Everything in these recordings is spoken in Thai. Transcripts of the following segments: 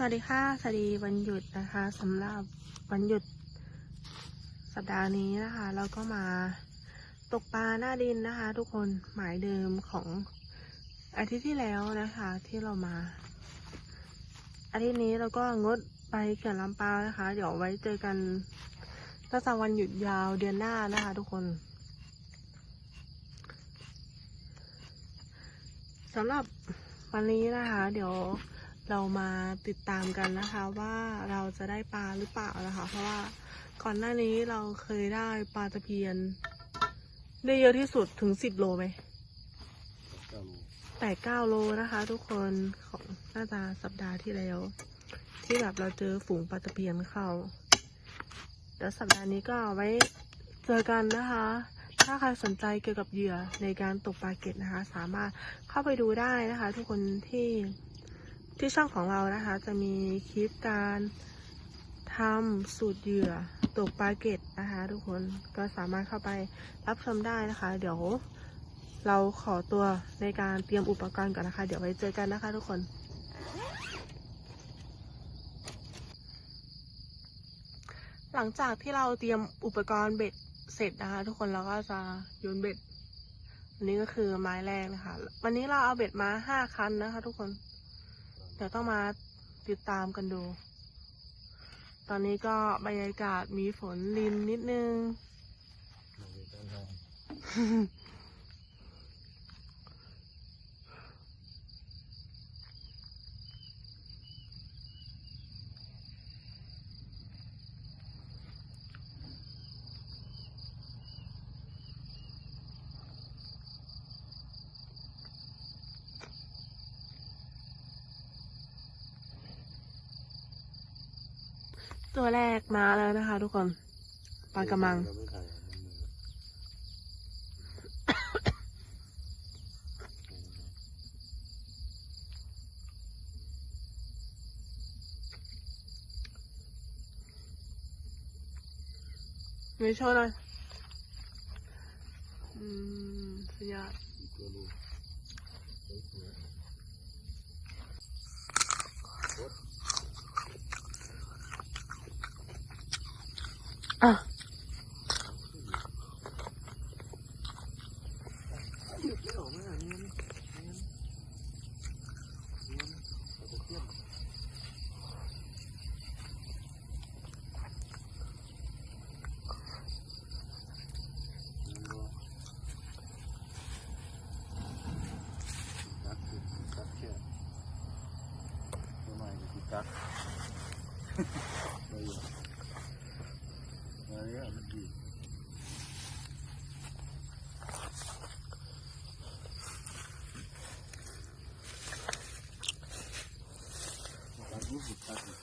สวัสดีค่ะ สวัสดีวันหยุดนะคะสำหรับวันหยุดสัปดาห์นี้นะคะ เราก็มาตกปลาหน้าดินนะคะ ทุกคนหมายเดิมของอาทิตย์ที่แล้วนะคะ ที่เรามา อาทิตย์นี้เราก็งดไปเขื่อนลำปาวนะคะ เดี๋ยวไว้เจอกันตั้งแต่วันหยุดยาวเดือนหน้านะคะ ทุกคนสำหรับวันนี้นะคะ เดี๋ยว เรามาติดตามกันนะคะว่าเราจะได้ปลาหรือเปล่านะคะ เพราะว่าก่อนหน้านี้เราเคยได้ปลาตะเพียน ได้เยอะที่สุดถึงสิบโลไหมแปดเก้าโลนะคะ ทุกคนของน่าจะสัปดาห์ที่แล้ว ที่แบบเราเจอฝูงปลาตะเพียนเข้าเดี๋ยวสัปดาห์นี้ก็เอาไว้เจอกันนะคะ ถ้าใครสนใจเกี่ยวกับเหยื่อในการตกปลาเก็ตนะคะ สามารถเข้าไปดูได้นะคะ ทุกคนที่ ที่ช่องของเรานะคะ จะมีคลิปการทำสูตรเหยื่อตกปลาเกตนะคะ ทุกคนก็สามารถเข้าไปรับชมได้นะคะ เดี๋ยวเราขอตัวในการเตรียมอุปกรณ์ก่อนนะคะ เดี๋ยวไว้เจอกันนะคะ ทุกคนหลังจากที่เราเตรียมอุปกรณ์เบ็ดเสร็จนะคะ ทุกคนเราก็จะโยนเบ็ดอันนี้ก็คือไม้แรกนะคะ วันนี้เราเอาเบ็ดมาห้าคันนะคะ ทุกคน เดี๋ยวต้องมาติดตามกันดู ตอนนี้ก็บรรยากาศมีฝนลินนิดนึง มาเลยด้านล่าง ตัวแรกมาแล้วนะคะ ทุกคนปลากระมัง ไม่ถ่ายเอามือไม่โชว์หน่อยอืมสุดยอด อีกตัวลูกสวย อะ ๆไม่ออกไม่ออกเงี้ยนี่เงี้ยเงี้ยเอาตะเกียบตักคือตักแค่ตัวใหม่ก็คือตักอะไรอย่างอะไรอะมันดี ตัดรูปสุดตัดเลย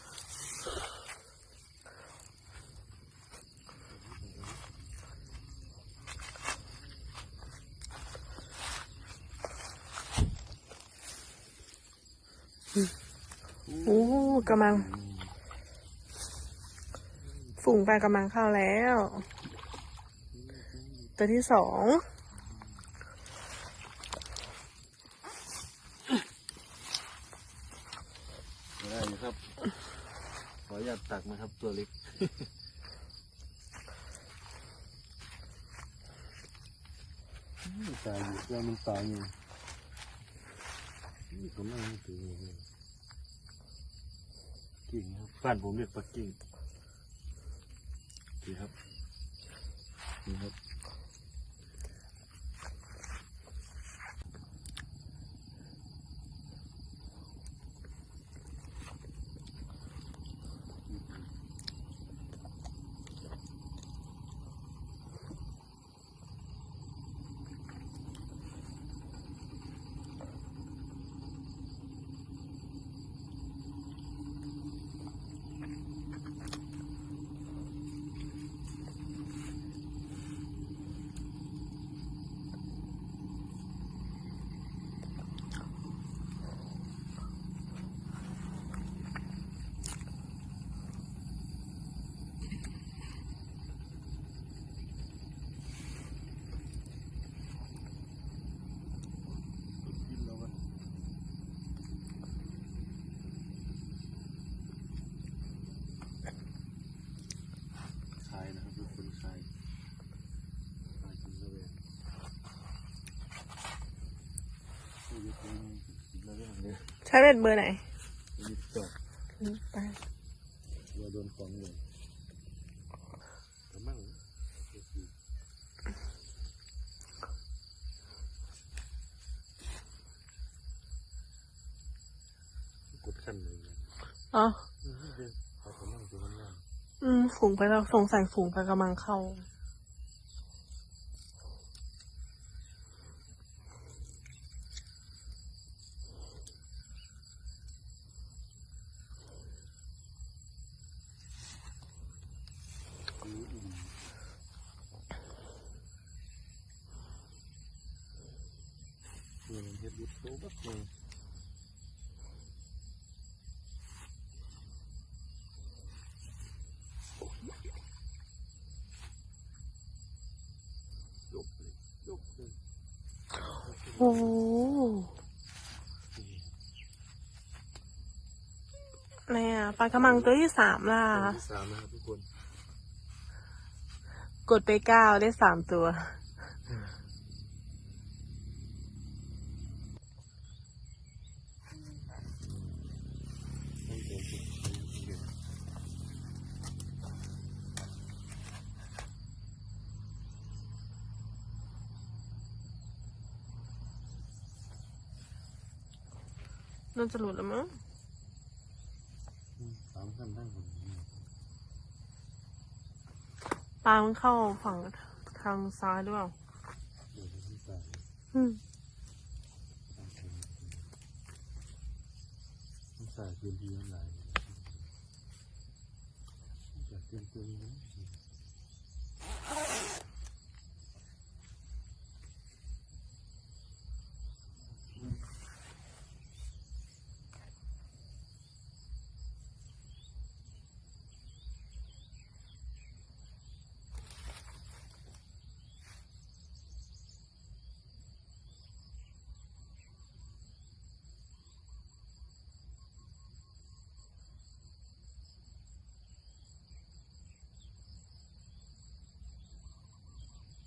โอ้กำลัง ฝูงปลากำลังเข้าแล้ว ตัวที่สองได้อยู่ครับ ขออนุญาตตักนะครับตัวเล็กตายอยู่ว่ามันตายอยู่นี่ก็ไม่ถือเลย กิ่งครับบ้านผมเรียกปักกิ่งดีครับนี่ครับ ช้เบ็ดเบอร์ไหนมีจอกไปเรือโดนของเลยกระมังกดขั้นเลยอ๋ออืมเดี๋ยวเอากระมังตัวนั้น อืมฝูงไปแล้วสงสัยฝูงไปกำลังเข้า เงินเฮ็ดบุตรโตบักเลยยกเลยยกเลยโอ้โหเนี่ยปลากระมังตัวที่สามล่ะตัวสามนะครับทุกคน กดไปเก้าได้สามตัว ต้องเดินสุดเดิน น่าจะหลุดแล้วมั้งสามขั้นได้หมดเลยปลามันเข้าฝั่งทางซ้ายด้วยเปล่าเดี๋ยวที่สามอืมต้องใส่พื้นที่เท่าไหร่จากเตรียมตัวนี้นะ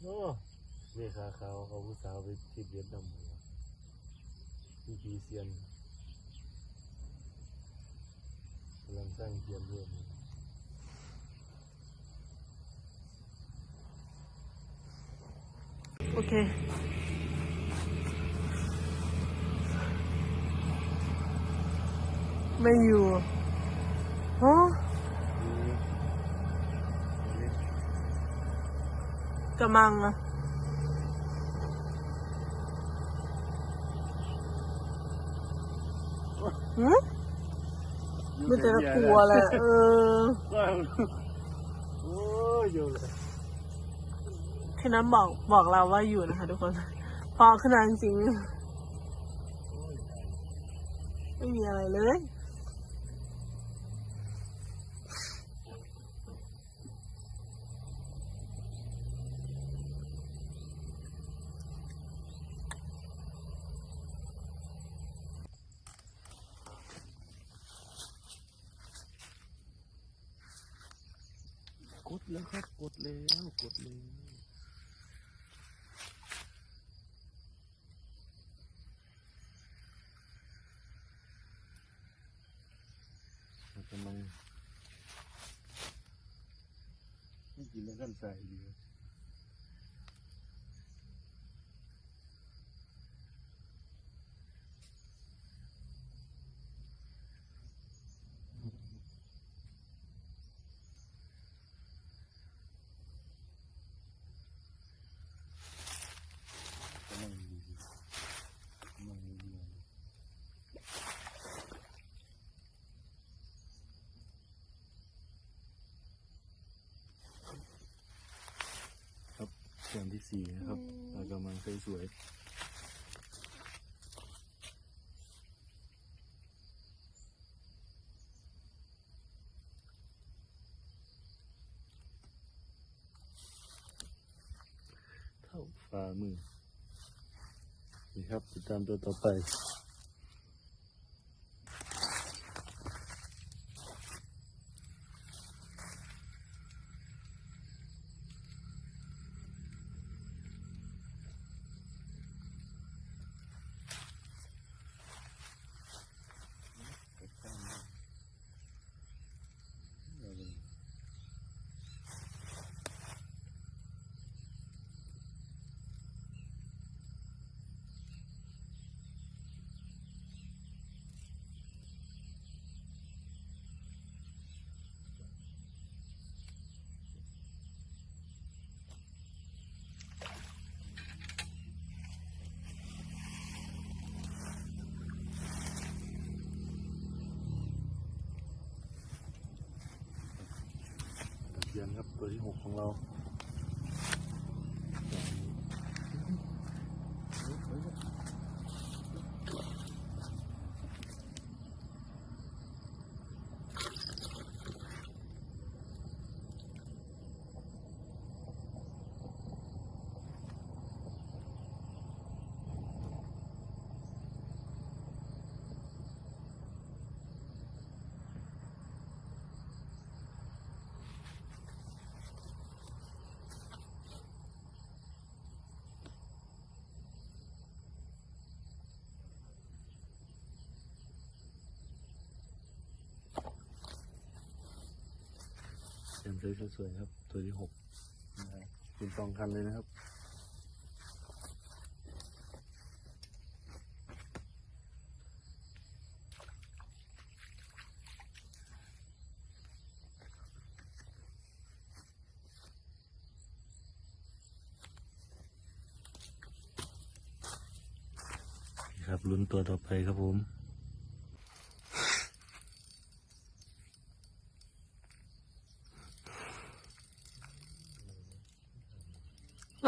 โอ้เมฆาขาวเขาผู้สาวไปที่เวียดนามหมดแล้วมีพีเซียนกำลังสร้างเทียนร่วมโอเคไม่อยู่ฮะ กระมังอะหืมไม่แต่ละกลัวแหละเออ โอ้ยอยู่เลยคือน้ำบอกบอกเราว่าอยู่นะคะทุกคน พอขึ้นมาจริง ไม่มีอะไรเลย กดแล้วครับ กดแล้วกดเลยมันกำลังไม่กินแล้วกันใส่ดี กำลังดีกำลังดี ครับส่วนที่สี่นะครับเรากำลังสวยๆเท่าฝ่ามือนี่ครับติดตามตัวต่อไป โพียนครั ตัวที่หกขอราเตรียมเลยสวยๆครับตัวที่หกเป็นสองคันเลยนะครับครับลุ้นตัวต่อไปครับผม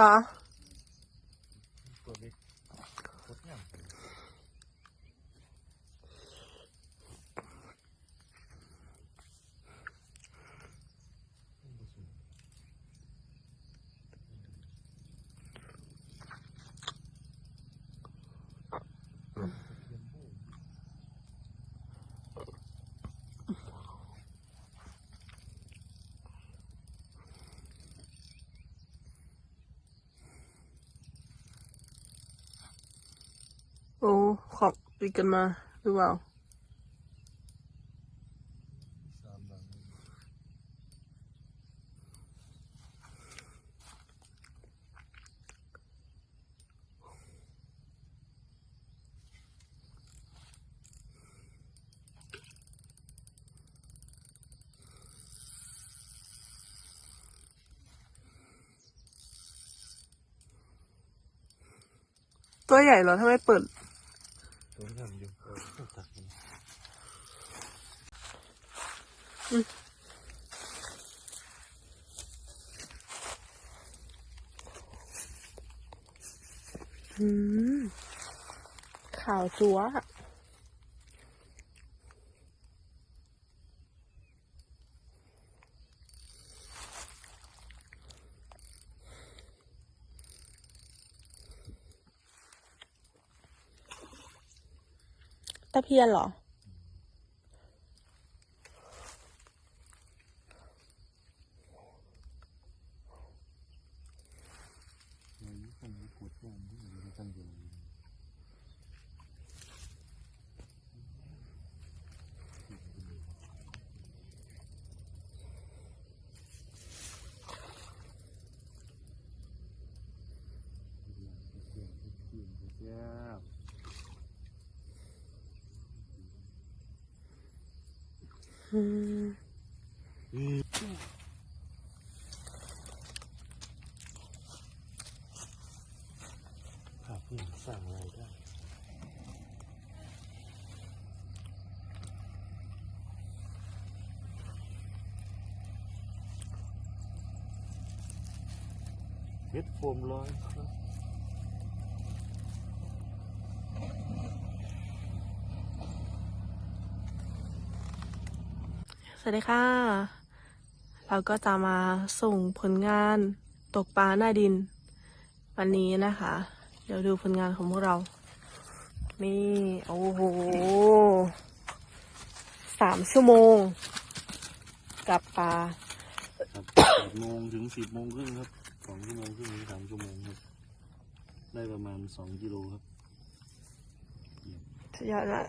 เหรอ ตัวเล็กโคตรงาม โอ้ของติดกันมาหรือเปล่าตัวใหญ่เหรอถ้าไม่เปิด ตัวที่ทำอยู่เออต้องตัดมัน อืม ข่าวจัวตะเพียนเหรอ มันมีคนมีกดงานที่อยู่ในกันอยู่แย่ อืมภาพนี่สร้างอะไรได้เฮ็ดโฟมลอยครับ สวัสดีค่ะ เราก็จะมาส่งผลงานตกปลาหน้าดิน วันนี้นะคะ เดี๋ยวดูผลงานของพวกเรา นี่ โอ้โหสามชั่วโมง กับปลาครับแปดโมงถึงสิบโมงครึ่งครับสองชั่วโมงครึ่งถึงสามชั่วโมงครับ ได้ประมาณสองกิโลครับ สุดยอดมาก